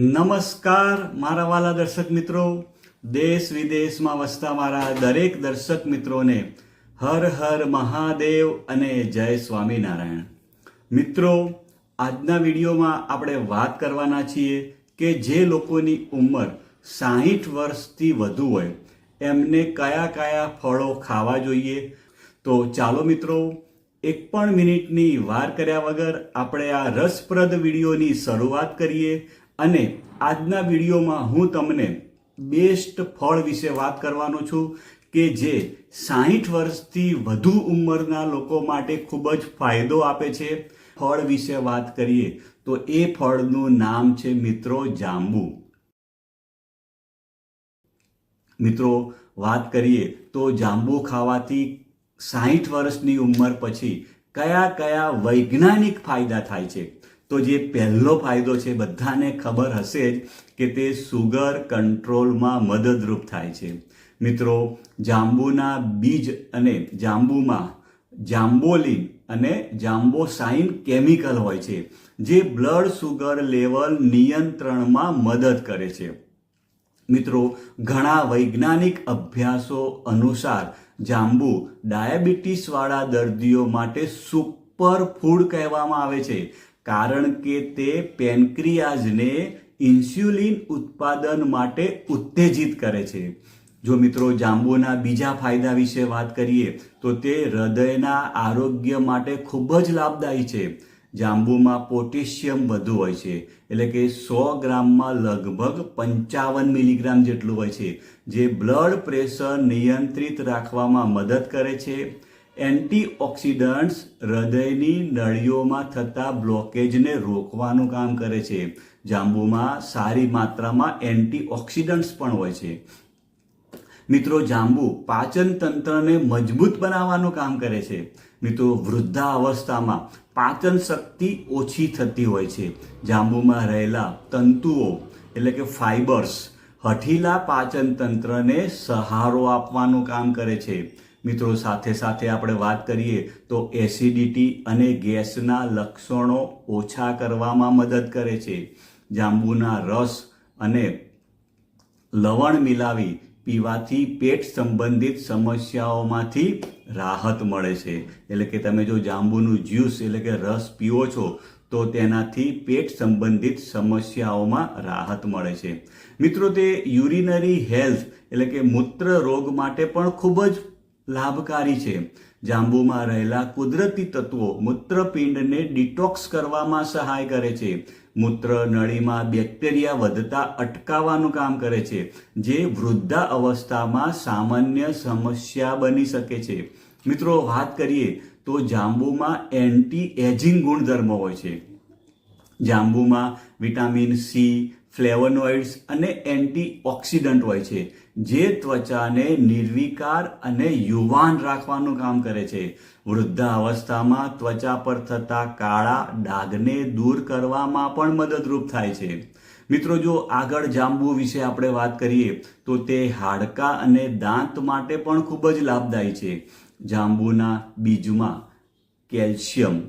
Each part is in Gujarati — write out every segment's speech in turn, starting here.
નમસ્કાર, મારા વાલા દર્શક મિત્રો. દેશ વિદેશમાં વસતા મારા દરેક દર્શક મિત્રોને હર હર મહાદેવ અને જય સ્વામિનારાયણ. મિત્રો, આજના વિડીયોમાં આપણે વાત કરવાના છીએ કે જે લોકોની ઉંમર સાહીઠ વર્ષથી વધુ હોય, એમને કયા કયા ફળો ખાવા જોઈએ? તો ચાલો મિત્રો, એક પણ મિનિટની વાર કર્યા વગર આપણે આ રસપ્રદ વિડીયોની શરૂઆત કરીએ અને આજના વિડીયોમાં હું તમને બેસ્ટ ફળ વિશે વાત કરવાનો છું કે જે સાહીઠ વર્ષથી વધુ ઉંમરના લોકો માટે ખૂબ જ ફાયદો આપે છે. ફળ વિશે વાત કરીએ તો એ ફળનું નામ છે મિત્રો જાંબુ. મિત્રો, વાત કરીએ તો જાંબુ ખાવાથી સાહીઠ વર્ષની ઉંમર પછી કયા કયા વૈજ્ઞાનિક ફાયદા થાય છે? તો જે પહેલો ફાયદો છે, બધાને ખબર હશે જ કે તે સુગર કંટ્રોલમાં મદદરૂપ થાય છે. મિત્રો, જાંબુના બીજ અને જાંબુમાં જાંબોલિન અને જાંબોસાઇન કેમિકલ હોય છે, જે બ્લડ સુગર લેવલ નિયંત્રણમાં મદદ કરે છે. મિત્રો, ઘણા વૈજ્ઞાનિક અભ્યાસો અનુસાર જાંબુ ડાયાબિટીસવાળા દર્દીઓ માટે સુપર ફૂડ કહેવામાં આવે છે. કારણ કે તે પેનક્રિયાઝને ઇન્સ્યુલિન ઉત્પાદન માટે ઉત્તેજિત કરે છે. જો મિત્રો જાંબુના બીજા ફાયદા વિશે વાત કરીએ, તો તે હૃદયના આરોગ્ય માટે ખૂબ જ લાભદાયી છે. જાંબુમાં પોટેશિયમ વધુ હોય છે, એટલે કે સો ગ્રામમાં લગભગ પંચાવન મિલીગ્રામ જેટલું હોય છે, જે બ્લડ પ્રેશર નિયંત્રિત રાખવામાં મદદ કરે છે. એન્ટીઓક્સિડન્ટ્સ હૃદયની નળીઓમાં થતા બ્લોકેજને રોકવાનું કામ કરે છે. જાંબુમાં સારી માત્રામાં એન્ટીઓક્સિડન્ટ્સ પણ હોય છે. મિત્રો, જાંબુ પાચન તંત્રને મજબૂત બનાવવાનું કામ કરે છે. મિત્રો વૃદ્ધા અવસ્થામાં પાચન શક્તિ ઓછી થતી હોય છે. જાંબુમાં રહેલા તંતુઓ, એટલે કે ફાઇબર્સ, હઠીલા પાચન તંત્રને સહારો આપવાનું કામ કરે છે. મિત્રો, સાથે સાથે આપણે વાત કરીએ તો એસિડિટી અને ગેસના લક્ષણો ઓછા કરવામાં મદદ કરે છે. જાંબુના રસ અને લવણ મિલાવી પીવાથી પેટ સંબંધિત સમસ્યાઓમાંથી રાહત મળે છે. એટલે કે તમે જો જાંબુનું જ્યુસ, એટલે કે રસ પીવો છો, તો તેનાથી પેટ સંબંધિત સમસ્યાઓમાં રાહત મળે છે. મિત્રો, તે યુરિનરી હેલ્થ, એટલે કે મૂત્ર રોગ માટે પણ ખૂબ જ લાભકારી છે. જાંબુમાં રહેલા કુદરતી તત્વો મૂત્રપિંડને ડિટોક્સ કરવામાં સહાય કરે છે. મૂત્ર નળીમાં બેક્ટેરિયા વધતા અટકાવવાનું કામ કરે છે, જે વૃદ્ધા અવસ્થામાં સામાન્ય સમસ્યા બની શકે છે. મિત્રો, વાત કરીએ તો જાંબુમાં એન્ટી એજિંગ ગુણધર્મો હોય છે. જાંબુમાં વિટામિન સી, ફ્લેવોનોઇડ્સ અને એન્ટીઓક્સિડન્ટ હોય છે. જે ત્વચાને નિર્વિકાર અને યુવાન રાખવાનું કામ કરે છે. વૃદ્ધા અવસ્થામાં ત્વચા પર થતા કાળા ડાઘને દૂર કરવામાં પણ મદદરૂપ થાય છે. મિત્રો, જો આગળ જાંબુ વિશે આપણે વાત કરીએ, તો તે હાડકાં અને દાંત માટે પણ ખૂબ જ લાભદાયી છે. જાંબુના બીજમાં કેલ્શિયમ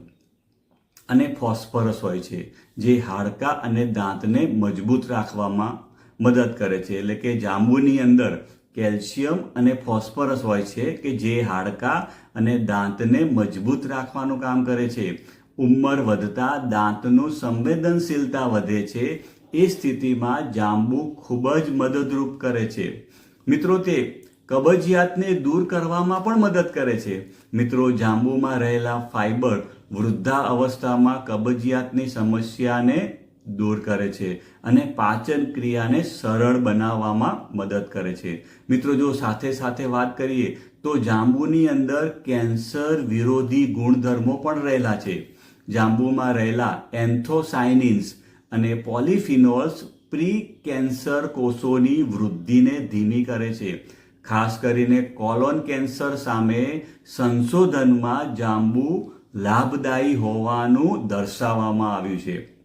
અને ફોસ્ફરસ હોય છે, જે હાડકાં અને દાંતને મજબૂત રાખવામાં મદદ કરે છે. એટલે કે જાંબુની અંદર કેલ્શિયમ અને ફોસ્ફરસ હોય છે કે જે હાડકાં અને દાંતને મજબૂત રાખવાનું કામ કરે છે. ઉંમર વધતા દાંતનું સંવેદનશીલતા વધે છે. એ સ્થિતિમાં જાંબુ ખૂબ જ મદદરૂપ કરે છે. મિત્રો, તે કબજિયાતને દૂર કરવામાં પણ મદદ કરે છે. મિત્રો, જાંબુમાં રહેલા ફાઇબર વૃદ્ધા અવસ્થામાં કબજિયાતની સમસ્યાને દૂર કરે છે અને પાચન ક્રિયાને સરળ બનાવવામાં મદદ કરે છે. મિત્રો, જો સાથે સાથે વાત કરીએ, તો જાંબુની અંદર કેન્સર વિરોધી ગુણધર્મો પણ રહેલા છે. જાંબુમાં રહેલા એન્થોસાઇનિન્સ અને પોલિફિનોલ્સ પ્રી કેન્સર કોષોની વૃદ્ધિને ધીમી કરે છે. ખાસ કરીને કોલોન કેન્સર સામે સંશોધનમાં જાંબુ લાભદાયી હોવાનું દર્શાવવામાં આવ્યું છે.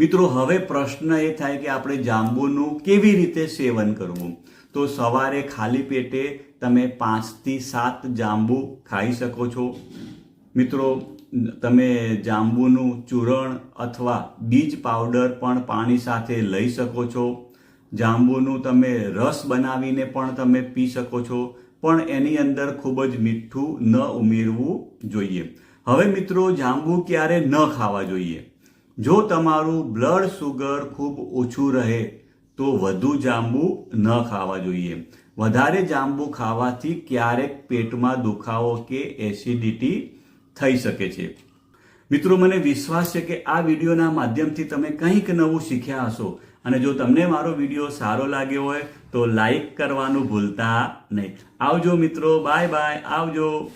મિત્રો, હવે પ્રશ્ન એ થાય કે આપણે જાંબુનું કેવી રીતે સેવન કરવું? તો સવારે ખાલી પેટે તમે પાંચથી સાત જાંબુ ખાઈ શકો છો. મિત્રો, તમે જાંબુનું ચૂરણ અથવા બીજ પાવડર પણ પાણી સાથે લઈ શકો છો. જાંબુનું તમે રસ બનાવીને પણ તમે પી શકો છો. પણ એની અંદર ખૂબ જ મીઠું ન ઉમેરવું જોઈએ. હવે મિત્રો, જાંબુ ક્યારે ન ખાવા જોઈએ? જો તમારું બ્લડ સુગર ખૂબ ઓછું રહે, તો વધુ જાંબુ ન ખાવા જોઈએ. વધારે જાંબુ ખાવાથી ક્યારેક પેટમાં દુખાવો કે એસિડિટી થઈ શકે છે. મિત્રો, મને વિશ્વાસ છે કે આ વિડીયોના માધ્યમથી તમે કંઈક નવું શીખ્યા હશો અને જો તમને મારો વીડિયો સારો લાગ્યો હોય, તો લાઈક કરવાનું ભૂલતા નહીં. આવજો મિત્રો, બાય બાય, આવજો.